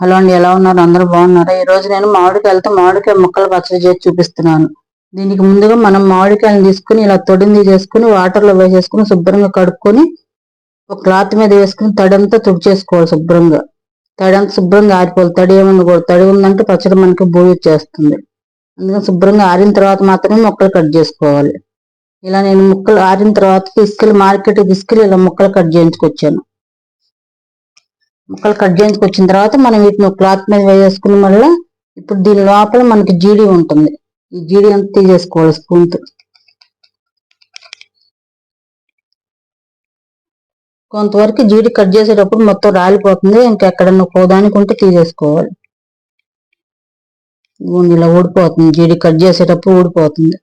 Hello అండి ఎలా ఉన్నారు? అందరూ బాగున్నారా? ఈ రోజు నేను మామిడికాయలతో మామిడికాయ ముక్కలు పచ్చడి చేసి చూపిస్తున్నాను. దీనికి ముందుగా మనం మామిడికాయలు తీసుకుని ఇలా తొడింది చేసుకుని వాటర్లో వేసేసుకుని శుభ్రంగా కడుక్కొని ఒక క్లాత్ మీద వేసుకుని తడంతా తుడిచేసుకోవాలి శుభ్రంగా. తడంతా శుభ్రంగా ఆరిపోవాలి. తడి ఏమన్నా తడి ఉందంటే పచ్చడి మనకి బూయి వచ్చేస్తుంది. అందుకని శుభ్రంగా ఆరిన తర్వాత మాత్రమే ముక్కలు కట్ చేసుకోవాలి. ఇలా నేను ముక్కలు ఆరిన తర్వాత తీసుకెళ్ళి మార్కెట్కి తీసుకెళ్ళి ఇలా ముక్కలు కట్ చేయించుకొచ్చాను. ముక్కలు కట్ చేయించుకొచ్చిన తర్వాత మనం వీటిని క్లాత్ మీద వేసుకున్న మళ్ళీ ఇప్పుడు దీని లోపల మనకి జీడి ఉంటుంది. ఈ జీడి అంతా తీసేసుకోవాలి స్పూన్తో. కొంతవరకు జీడి కట్ చేసేటప్పుడు మొత్తం రాలిపోతుంది. ఇంకెక్కడన్నా పోదానికి ఉంటే తీసేసుకోవాలి. ఇలా ఊడిపోతుంది. జీడి కట్ చేసేటప్పుడు ఊడిపోతుంది.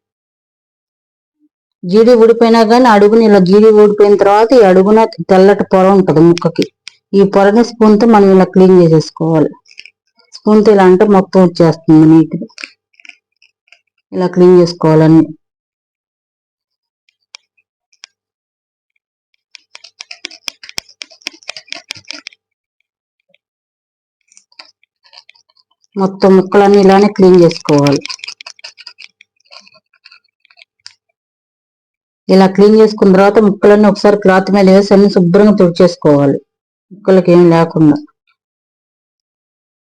జీడి ఊడిపోయినా కానీ అడుగుని ఇలా జీడి ఊడిపోయిన తర్వాత ఈ అడుగున తెల్లటి పొర ఉంటుంది ముక్కకి. ఈ పొరని స్పూన్తో మనం ఇలా క్లీన్ చేసేసుకోవాలి. స్పూన్తో ఇలా అంటే మొత్తం వచ్చేస్తుంది నీట్గా. ఇలా క్లీన్ చేసుకోవాలన్నీ. మొత్తం ముక్కలన్నీ ఇలానే క్లీన్ చేసుకోవాలి. ఇలా క్లీన్ చేసుకున్న తర్వాత ముక్కలన్నీ ఒకసారి క్లాత్ మీద వేసి అన్ని శుభ్రంగా తుడిచేసుకోవాలి. ముక్కలకి ఏం లేకుండా.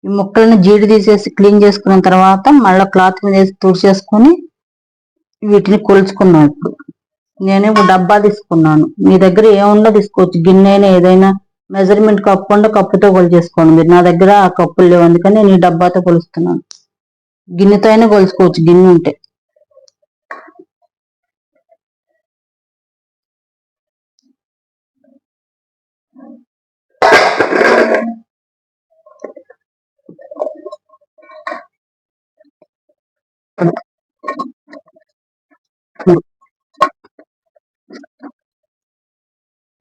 ఈ ముక్కలను జీడి తీసేసి క్లీన్ చేసుకున్న తర్వాత మళ్ళీ క్లాత్ మీద వేసి తుడిచేసుకొని వీటిని కొలుచుకున్నాం ఇప్పుడు. నేను ఇప్పుడు డబ్బా తీసుకున్నాను. మీ దగ్గర ఏముందో తీసుకోవచ్చు. గిన్నె అయినా ఏదైనా మెజర్మెంట్ కప్పు ఉండో కప్పుతో కొలిచేసుకోండి. మీరు నా దగ్గర ఆ కప్పులు లేవు. అందుకని నేను ఈ డబ్బాతో కొలుస్తున్నాను. గిన్నెతో అయినా కొలుచుకోవచ్చు. గిన్నె ఉంటే.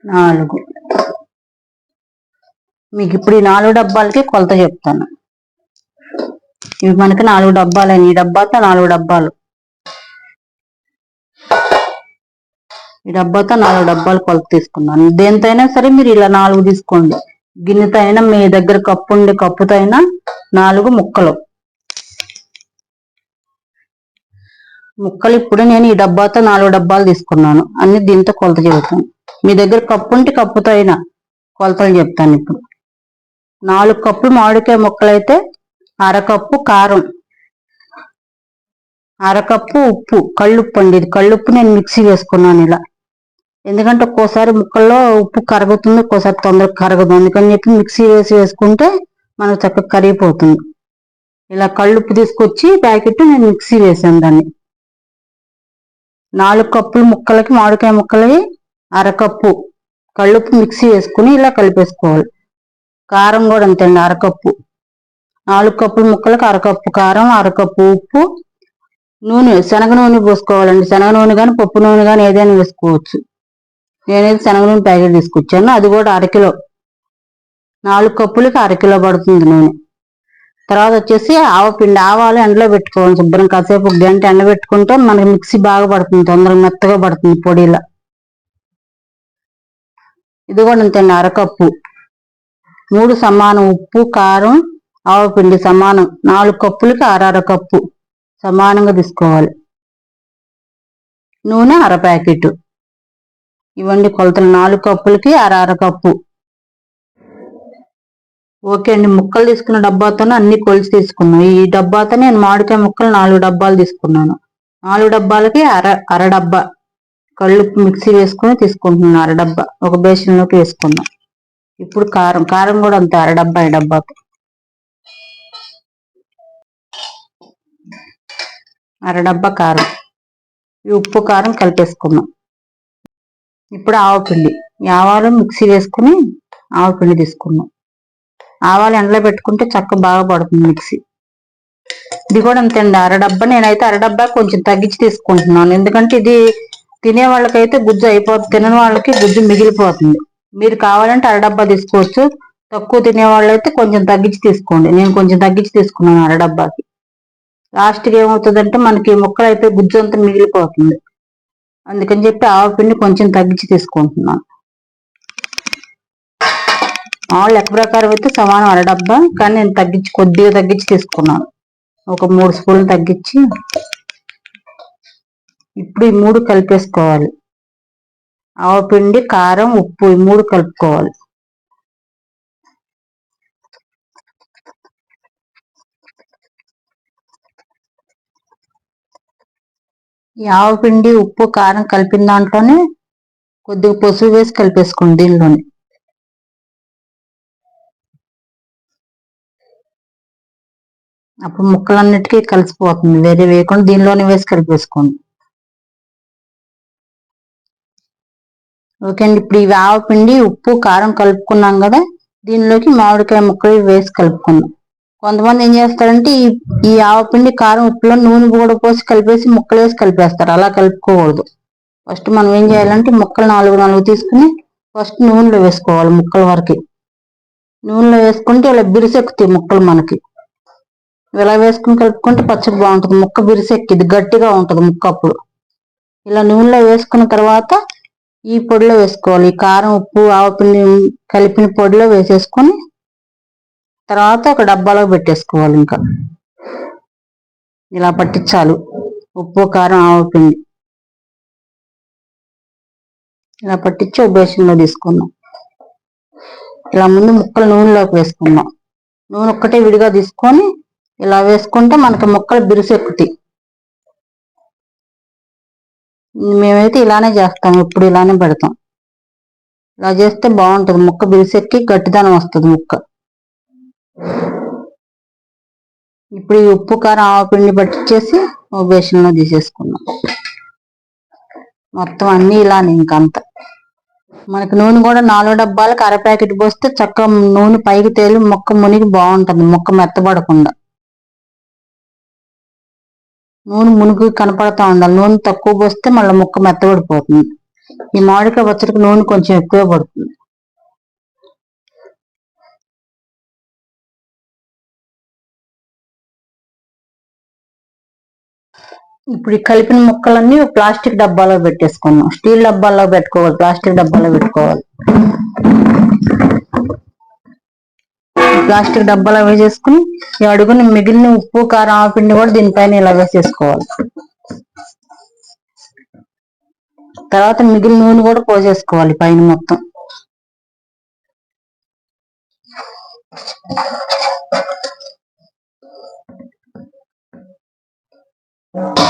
నాలుగు. మీకు ఇప్పుడు ఈ నాలుగు డబ్బాలకి కొలత చెప్తాను. ఇవి మనకి నాలుగు డబ్బాలు ఈ డబ్బాతో నాలుగు డబ్బాలు. ఈ డబ్బాతో నాలుగు డబ్బాలు కొలత తీసుకున్నాను దేంతైనా సరే మీరు ఇలా నాలుగు తీసుకోండి. గిన్నెతో అయినా మీ దగ్గర కప్పు ఉండే కప్పుతో అయినా నాలుగు ముక్కలు. ముక్కలు ఇప్పుడు నేను ఈ డబ్బాతో నాలుగు డబ్బాలు తీసుకున్నాను. అన్ని దీంతో కొలత చెబుతాను. మీ దగ్గర కప్పు ఉంటే కప్పుతో అయినా కొలతలు చెప్తాను ఇప్పుడు. నాలుగు కప్పులు మామిడికాయ ముక్కలు అయితే అరకప్పు కారం. అరకప్పు ఉప్పు కళ్ళుప్పు అండి. ఇది కళ్ళుప్పు నేను మిక్సీ వేసుకున్నాను ఇలా. ఎందుకంటే ఒక్కోసారి ముక్కల్లో ఉప్పు కరుగుతుంది ఒక్కోసారి తొందరగా కరగదు. అందుకని చెప్పి మిక్సీ వేసి వేసుకుంటే మనకు చక్కగా కరిగిపోతుంది. ఇలా కళ్ళుప్పు తీసుకొచ్చి ప్యాకెట్ నేను మిక్సీ వేసాను దాన్ని. నాలుగు కప్పులు ముక్కలకి మామిడికాయ ముక్కలకి అరకప్పు. కళ్ళుప్పు మిక్సీ వేసుకుని ఇలా కలిపేసుకోవాలి. కారం కూడా అంతేండి అరకప్పు. నాలుగు కప్పుల ముక్కలకు అరకప్పు కారం అరకప్పు ఉప్పు నూనె. శనగ నూనె పోసుకోవాలండి. శనగ నూనె కానీ పప్పు నూనె కానీ ఏదైనా వేసుకోవచ్చు. నేనైతే శనగ నూనె ప్యాకెట్ తీసుకొచ్చాను. అది కూడా అరకిలో నాలుగు కప్పులకి అరకిలో పడుతుంది నూనె. తర్వాత వచ్చేసి ఆవపిండి ఆవాలు ఎండలో పెట్టుకోవాలి శుభ్రం. కాసేపు గంట ఎండ పెట్టుకుంటే మనకి మిక్సీ బాగా పడుతుంది తొందరగా మెత్తగా పడుతుంది పొడిలా. ఇది కూడా అంతేండి అరకప్పు మూడు సమానం ఉప్పు కారం ఆవపిండి సమానం. నాలుగు కప్పులకి అర కప్పు సమానంగా తీసుకోవాలి. నూనె అర ప్యాకెట్. ఇవ్వండి కొలతలు. నాలుగు కప్పులకి అర అర కప్పు. ఓకే అండి ముక్కలు తీసుకున్న డబ్బాతో అన్ని కొలిసి తీసుకున్నాను ఈ డబ్బాతో నేను మామిడికాయ ముక్కలు నాలుగు డబ్బాలు తీసుకున్నాను. నాలుగు డబ్బాలకి అర అర డబ్బా. కళ్ళు మిక్సీ వేసుకుని తీసుకుంటున్నాను అర డబ్బా. ఒక బేషన్లోకి వేసుకున్నాం. ఇప్పుడు కారం కారం కూడా అంతే అర డబ్బా ఈ డబ్బాకి. అర డబ్బా కారం. ఈ ఉప్పు కారం కలిపేసుకున్నాం. ఇప్పుడు ఆవపిండి ఈ ఆవాలు మిక్సీ వేసుకుని ఆవపిండి తీసుకున్నాం. ఆవాలు ఎండలో పెట్టుకుంటే చక్క బాగా పడుతుంది మిక్సీ. ఇది కూడా అంతేండి. అర డబ్బా నేనైతే అర డబ్బా కొంచెం తగ్గించి తీసుకుంటున్నాను. ఎందుకంటే ఇది తినే వాళ్ళకైతే గుజ్జు అయిపోతుంది. తినని వాళ్ళకి గుజ్జు మిగిలిపోతుంది. మీరు కావాలంటే అర డబ్బా తీసుకోవచ్చు. తక్కువ తినే వాళ్ళైతే కొంచెం తగ్గించి తీసుకోండి. నేను కొంచెం తగ్గించి తీసుకున్నాను అర డబ్బాకి. లాస్ట్కి ఏమవుతుందంటే మనకి ముక్కలు అయితే గుజ్జు అంతా మిగిలిపోతుంది. అందుకని చెప్పి ఆవపిండి కొంచెం తగ్గించి తీసుకుంటున్నాను. మామూలు లెక్క ప్రకారం అయితే సమానం అర డబ్బా కానీ నేను తగ్గించి కొద్దిగా తగ్గించి తీసుకున్నాను. ఒక మూడు స్పూన్లు తగ్గించి ఇప్పుడు ఈ మూడు కలిపేసుకోవాలి. ఆవపిండి కారం ఉప్పు ఈ మూడు కలుపుకోవాలి. ఈ ఆవపిండి ఉప్పు కారం కలిపిన దాంట్లోనే కొద్దిగా పసుపు వేసి కలిపేసుకోండి దీనిలోనే. అప్పుడు ముక్కలన్నిటికీ కలిసిపోతుంది. వేరే వేయకుండా దీనిలోనే వేసి కలిపేసుకోండి. ఓకే అండి ఇప్పుడు ఈ ఆవపిండి ఉప్పు కారం కలుపుకున్నాం కదా దీనిలోకి మామిడికాయ ముక్కలు వేసి కలుపుకుందాం. కొంతమంది ఏం చేస్తారంటే ఈ ఈ ఆవపిండి కారం ఉప్పులో నూనె కూడా పోసి కలిపేసి ముక్కలు వేసి కలిపేస్తారు. అలా కలుపుకోకూడదు. ఫస్ట్ మనం ఏం చేయాలంటే ముక్కలు నాలుగు నాలుగు తీసుకుని ఫస్ట్ నూనెలో వేసుకోవాలి ముక్కల వరకు. నూనెలో వేసుకుంటే ఇలా బిరిసెక్కుతాయి ముక్కలు మనకి. ఇలా వేసుకుని కలుపుకుంటే పచ్చడి బాగుంటుంది. ముక్క బిరిసెక్కిది గట్టిగా ఉంటుంది ముక్క అప్పుడు. ఇలా నూనెలో వేసుకున్న తర్వాత ఈ పొడిలో వేసుకోవాలి. ఈ కారం ఉప్పు ఆవపిండి కలిపిన పొడిలో వేసేసుకొని తర్వాత ఒక డబ్బాలో పెట్టేసుకోవాలి ఇంకా. ఇలా పట్టించాలి. ఉప్పు కారం ఆవపిండి ఇలా పట్టించి ఒక బేషన్లో తీసుకుందాం. ఇలా ముందు ముక్కలు నూనెలోకి వేసుకుందాం. నూనె ఒక్కటే విడిగా తీసుకొని ఇలా వేసుకుంటే మనకి ముక్కలు బిరుసెక్కుతాయి. మేమైతే ఇలానే చేస్తాం. ఎప్పుడు ఇలానే పెడతాం. ఇలా చేస్తే బాగుంటుంది. ముక్క బిరుసెక్కి గట్టిదనం వస్తుంది ముక్క. ఇప్పుడు ఈ ఉప్పు కారం ఆవపిండి పట్టించేసి ఓ బేషన్లో తీసేసుకున్నాం. మొత్తం అన్ని ఇలానే ఇంకంత. మనకు నూనె కూడా నాలుగు డబ్బాలకు అర ప్యాకెట్ పోస్తే చక్కగా నూనె పైకి తేలి ముక్క మునిగి బాగుంటుంది. ముక్క మెత్తబడకుండా. నూనె మునిగి కనపడతా ఉండాలి. నూనె తక్కువ పోస్తే మళ్ళీ ముక్క మెత్తబడిపోతుంది. ఈ మామిడికాయ పచ్చడికి నూనె కొంచెం ఎక్కువ పడుతుంది. ఇప్పుడు ఈ కలిపిన ముక్కలన్నీ ప్లాస్టిక్ డబ్బాలో పెట్టేసుకున్నాం. స్టీల్ డబ్బాలో పెట్టుకోవాలి ప్లాస్టిక్ డబ్బాలో పెట్టుకోవాలి. ప్లాస్టిక్ డబ్బాలో వేసేసుకుని ఈ అడుగుని మిగిలిన ఉప్పు కారం ఆపిండి కూడా దీనిపైన ఇలా వేసేసుకోవాలి. తర్వాత మిగిలిన నూనె కూడా పోసేసుకోవాలి పైన మొత్తం.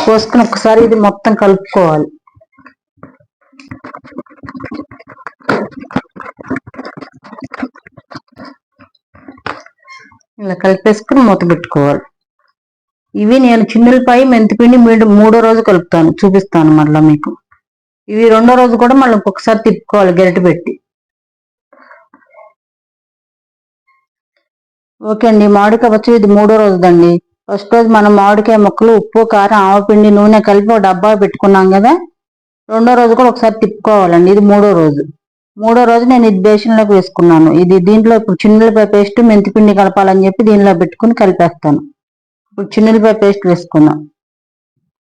పోసుకుని ఒకసారి ఇది మొత్తం కలుపుకోవాలి. ఇలా కలిపేసుకుని మూత పెట్టుకోవాలి. ఇవి నేను చిన్నులపై మెంతిపిండి మీడు మూడో రోజు కలుపుతాను చూపిస్తాను మళ్ళీ మీకు. ఇవి రెండో రోజు కూడా మళ్ళీ ఇంకొకసారి తిప్పుకోవాలి గరిట పెట్టి. ఓకే అండి మామిడికాయ పచ్చడి ఇది మూడో రోజుదండి. ఫస్ట్ రోజు మనం మామిడికాయ ముక్కలు ఉప్పు కారం ఆవపిండి నూనె కలిపి ఒక డబ్బా పెట్టుకున్నాం కదా. రెండో రోజు కూడా ఒకసారి తిప్పుకోవాలండి. ఇది మూడో రోజు. మూడో రోజు నేను ఇది బేషన్లోకి వేసుకున్నాను. ఇది దీంట్లో ఇప్పుడు చిన్నులపాయ పేస్ట్ మెంతిపిండి కలపాలని చెప్పి దీనిలో పెట్టుకుని కలిపేస్తాను. ఇప్పుడు చిన్నులపాయ పేస్ట్ వేసుకున్నాం.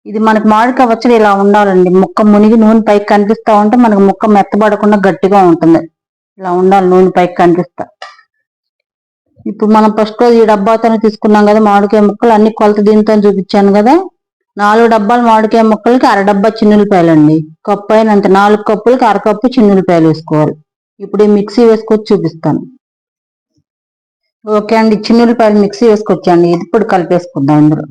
ఇది మనకు మామిడికాయ పచ్చడి ఇలా ఉండాలండి. ముక్క మునిగి నూనె పైకి కనిపిస్తా ఉంటే మనకు ముక్క మెత్తబడకుండా గట్టిగా ఉంటుంది. ఇలా ఉండాలి నూనె పైకి కనిపిస్తా. ఇప్పుడు మనం ఫస్ట్ రోజు ఈ డబ్బాతో తీసుకున్నాం కదా మామిడికాయ ముక్కలు అన్ని కొలత దీంతో చూపించాను కదా. నాలుగు డబ్బాలు మామిడికాయ ముక్కలకి అర డబ్బా చిన్నులపాయలండి. కప్పు అయినంత నాలుగు కప్పులకి అర కప్పు చిన్నులపాయలు వేసుకోవాలి. ఇప్పుడు ఈ మిక్సీ వేసుకొచ్చి చూపిస్తాను. ఓకే అండి చిన్నులపాయలు మిక్సీ వేసుకొచ్చండి ఇది ఇప్పుడు కలిపేసుకుందాం అందరూ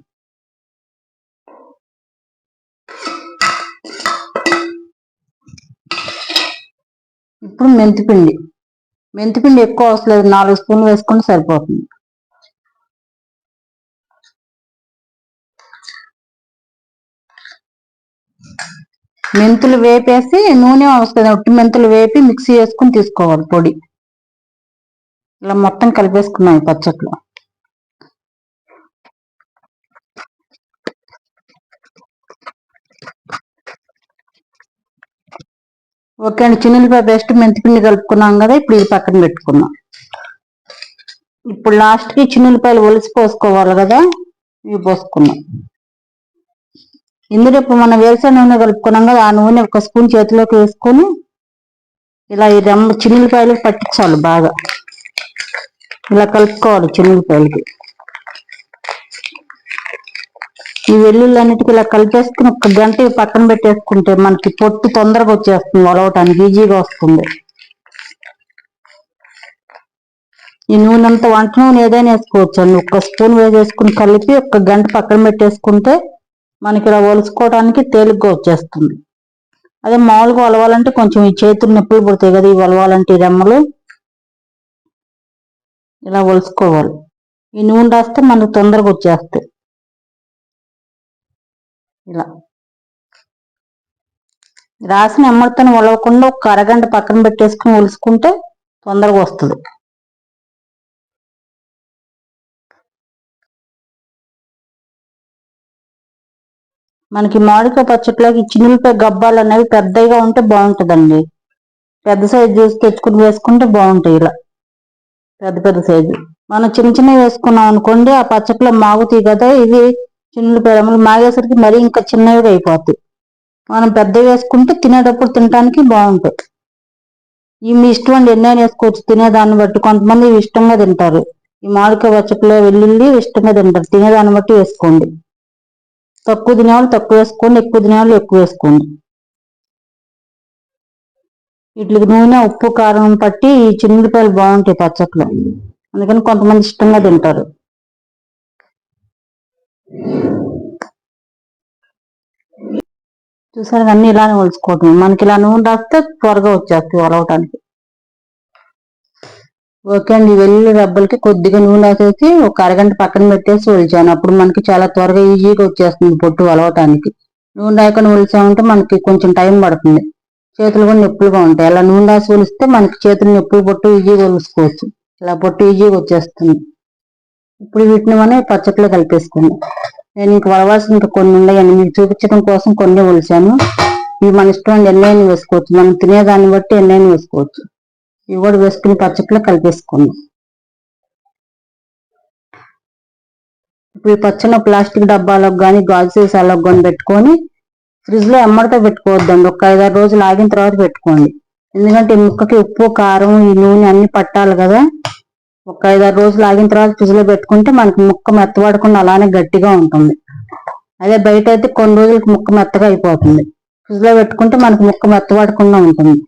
ఇప్పుడు మెంతిపిండి. మెంతిపిండి ఎక్కువ అవసరం నాలుగు స్పూన్లు వేసుకుంటే సరిపోతుంది. మెంతులు వేపేసి నూనె వస్తుంది ఉట్టి మెంతులు వేపి మిక్సీ వేసుకుని తీసుకోవాలి పొడి. ఇలా మొత్తం కలిపేసుకున్నాం ఈ పచ్చట్లో. ఓకే అండి. చిన్నులపాయ పేస్ట్ మెంతిపిండి కలుపుకున్నాం కదా ఇప్పుడు ఇది పక్కన పెట్టుకున్నాం ఇప్పుడు లాస్ట్కి చిన్నపాయలు ఒలిసి పోసుకోవాలి కదా ఇవి పోసుకున్నాం ఇందులో ఇప్పుడు మనం వేరుశెనగ నూనె కలుపుకున్నాం కదా ఆ నూనె ఒక స్పూన్ చేతిలోకి వేసుకొని ఇలా ఈ రమ్మ చిన్నపాయలు పట్టించాలి బాగా. ఇలా కలుపుకోవాలి చిన్నపాయలకి ఈ వెల్లుల్లి అన్నిటికీ ఇలా కలిపేసుకుని ఒక గంట పక్కన పెట్టేసుకుంటే మనకి పొట్టు తొందరగా వచ్చేస్తుంది ఒలవటానికి ఈజీగా వస్తుంది. ఈ నూనె అంతా వంట నూనె ఏదైనా వేసుకోవచ్చు అండి. ఒక్క స్పూన్ వేసేసుకుని కలిపి ఒక గంట పక్కన పెట్టేసుకుంటే మనకి ఇలా ఒలుసుకోవడానికి తేలిగ్గా వచ్చేస్తుంది. అదే మామూలుగా ఒలవాలంటే కొంచెం ఈ చేతులు నొప్పులు పుడతాయి కదా ఈ ఒలవాలంటే ఈ రెమ్మలు. ఇలా ఒలుసుకోవాలి. ఈ నూనె రాస్తే మనకు తొందరగా వచ్చేస్తాయి. ఇలా. రాసిన ఎమ్మడితో ఒలవకుండా ఒక అరగంట పక్కన పెట్టేసుకుని ఒలుసుకుంటే తొందరగా వస్తుంది. మనకి మామిడికాయ పచ్చట్లోకి చిన్నపై గబ్బాలు అనేవి పెద్దగా ఉంటే బాగుంటుందండి. పెద్ద సైజు చూసి తెచ్చుకుని వేసుకుంటే బాగుంటాయి ఇలా. పెద్ద పెద్ద సైజు. మనం చిన్న చిన్నవి వేసుకున్నాం అనుకోండి ఆ పచ్చట్లో మాగుతాయి కదా ఇవి చిన్నులపై రమ్మలు మాగేసరికి మరీ ఇంకా చిన్నవిగా అయిపోతాయి. మనం పెద్దవి వేసుకుంటే తినేటప్పుడు తినడానికి బాగుంటాయి. ఈ మీ ఇష్టం అండి ఎన్నైనా వేసుకోవచ్చు. తినేదాన్ని బట్టి కొంతమంది ఇవి ఇష్టంగా తింటారు. ఈ మామిడికాయ పచ్చట్లో వెల్లుల్లి ఇష్టంగా తింటారు. తినేదాన్ని బట్టి వేసుకోండి. తక్కువ తినేవాళ్ళు తక్కువ వేసుకోండి. ఎక్కువ తినేవాళ్ళు ఎక్కువ వేసుకోండి. వీటికి నూనె ఉప్పు కారం పట్టి ఈ చిన్నులపాయలు బాగుంటాయి పచ్చట్లో అందుకని కొంతమంది ఇష్టంగా తింటారు. చూసారు అన్ని ఇలానే ఒలుచుకోవటం మనకి ఇలా నూనె రాస్తే త్వరగా వచ్చేస్తాయి ఒలవటానికి ఓకే అండి వెల్లుల్లి రబ్బలకి కొద్దిగా నూనె వేసేసి ఒక అరగంట పక్కన పెట్టేసి ఒలిచాను. అప్పుడు మనకి చాలా త్వరగా ఈజీగా వచ్చేస్తుంది పొట్టు ఒలవటానికి నూనె రాయకుండా ఒలిచామంటే మనకి కొంచెం టైం పడుతుంది. చేతులు కూడా నొప్పులుగా ఉంటాయి. అలా నూనె రాసి ఒలిస్తే మనకి చేతులు నొప్పులు పొట్టు ఈజీగా ఒలుసుకోవచ్చు. ఇలా పొట్టు ఈజీగా వచ్చేస్తుంది. ఇప్పుడు వీటిని మనం పచ్చట్లో కలిపేసుకుందాం. నేను ఇంక వలవాల్సిన కొన్ని ఉన్నాయండి మీకు చూపించడం కోసం కొన్ని ఒలిచాను. ఇవి మన ఇష్టం అండి ఎన్నైనా వేసుకోవచ్చు. మనం తినేదాన్ని బట్టి ఎన్నైనా వేసుకోవచ్చు. ఇవి కూడా వేసుకుని పచ్చట్లో కలిపేసుకుందాం ఇప్పుడు ఈ పచ్చని ప్లాస్టిక్ డబ్బాలకు కానీ గాజు సీసాలకు కానీ పెట్టుకొని ఫ్రిడ్జ్లో ఎమ్మడితో పెట్టుకోవద్దండి. ఒక ఐదారు రోజులు ఆగిన తర్వాత పెట్టుకోండి. ఎందుకంటే ముక్కకి ఉప్పు కారం ఈ నూనె అన్ని పట్టాలి కదా. ఒక ఐదారు రోజులు ఆగిన తర్వాత ఫ్రిడ్జ్లో పెట్టుకుంటే మనకి ముక్క మెత్తబడకుండా అలానే గట్టిగా ఉంటుంది. అదే బయట అయితే కొన్ని రోజులకి ముక్క మెత్తగా అయిపోతుంది. ఫ్రిడ్జ్లో పెట్టుకుంటే మనకి ముక్క మెత్తబడకుండా ఉంటుంది.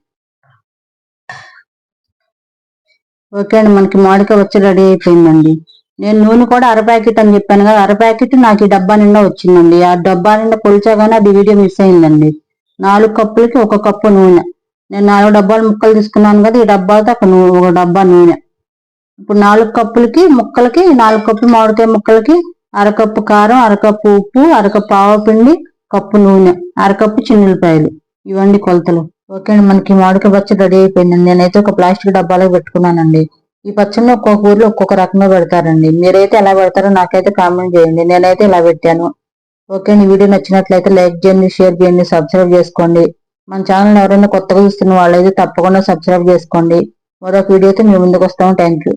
ఓకే అండి మనకి మామిడికాయ వచ్చి రెడీ అయిపోయిందండి. నేను నూనె కూడా అర ప్యాకెట్ అని చెప్పాను కదా అర ప్యాకెట్ నాకు ఈ డబ్బా నిండా వచ్చిందండి. ఆ డబ్బా నిండా కొలిచాగానే అది వీడియో మిస్ అయిందండి. నాలుగు కప్పులకి ఒక కప్పు నూనె. నేను నాలుగు డబ్బాలు ముక్కలు తీసుకున్నాను కదా ఈ డబ్బాతో ఒక నూ- ఒక డబ్బా నూనె. ఇప్పుడు నాలుగు కప్పులకి ముక్కలకి నాలుగు కప్పులు మామిడికాయ ముక్కలకి అరకప్పు కారం అరకప్పు ఉప్పు అరకప్పు ఆవపిండి కప్పు నూనె అరకప్పు చిన్నులపాయలు. ఇవ్వండి కొలతలు. ఓకే అండి మనకి మామిడికాయ పచ్చడి రెడీ అయిపోయిందండి నేనైతే ఒక ప్లాస్టిక్ డబ్బాలో పెట్టుకున్నానండి. ఈ పచ్చడిని ఒక్కొక్క ఊర్లో ఒక్కొక్క రకంగా పెడతారండి. మీరైతే ఎలా పెడతారో నాకైతే కామెంట్ చేయండి. నేనైతే ఇలా పెట్టాను. ఓకే అండి వీడియో నచ్చినట్లయితే లైక్ చేయండి షేర్ చేయండి సబ్స్క్రైబ్ చేసుకోండి. మన ఛానల్ ఎవరైనా కొత్తగా చూస్తున్న వాళ్ళైతే తప్పకుండా సబ్స్క్రైబ్ చేసుకోండి. మరొక వీడియోతో మీ ముందుకు వస్తాము. Thank you